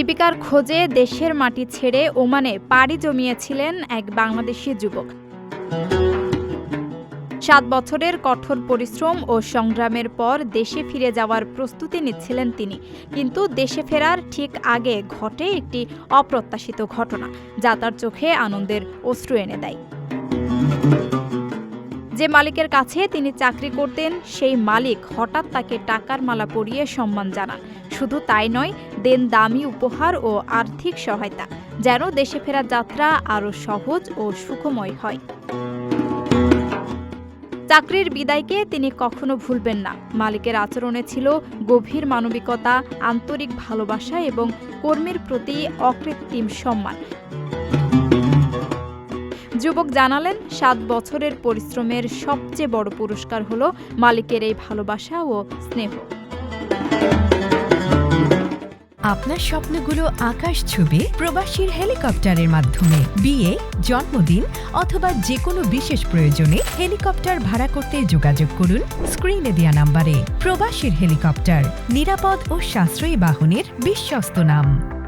জীবিকার খোঁজে দেশের মাটি ছেড়ে ওমানে পাড়ি জমিয়েছিলেন এক বাংলাদেশি যুবক। সাত বছরের কঠোর পরিশ্রম ও সংগ্রামের পর দেশে ফিরে যাওয়ার প্রস্তুতি নিচ্ছিলেন তিনি। কিন্তু দেশে ফেরার ঠিক আগে ঘটে একটি অপ্রত্যাশিত ঘটনা, যা তার চোখে আনন্দের অশ্রু এনে দেয়। যে মালিকের কাছে তিনি চাকরি করতেন, সেই মালিক হঠাৎ তাকে টাকার মালা পরিয়ে সম্মান জানান। শুধু তাই নয়, দেন দামি উপহার ও আর্থিক সহায়তা, যেন দেশে ফেরার যাত্রা আরও সহজ ও সুখময় হয়। চাকরির বিদায়কে তিনি কখনো ভুলবেন না। মালিকের আচরণে ছিল গভীর মানবিকতা, আন্তরিক ভালোবাসা এবং কর্মীর প্রতি অকৃত্রিম সম্মান। যুবক জানালেন, সাত বছরের পরিশ্রমের সবচেয়ে বড় পুরস্কার হলো মালিকের এই ভালোবাসা ও স্নেহ। আপনার স্বপ্নগুলো আকাশ ছবি প্রবাসীর হেলিকপ্টারের মাধ্যমে। বিয়ে, জন্মদিন অথবা যে কোনো বিশেষ প্রয়োজনে হেলিকপ্টার ভাড়া করতে যোগাযোগ করুন স্ক্রিনে দেওয়া নাম্বারে। প্রবাসীর হেলিকপ্টার, নিরাপদ ও সাশ্রয়ী বাহনের বিশ্বস্ত নাম।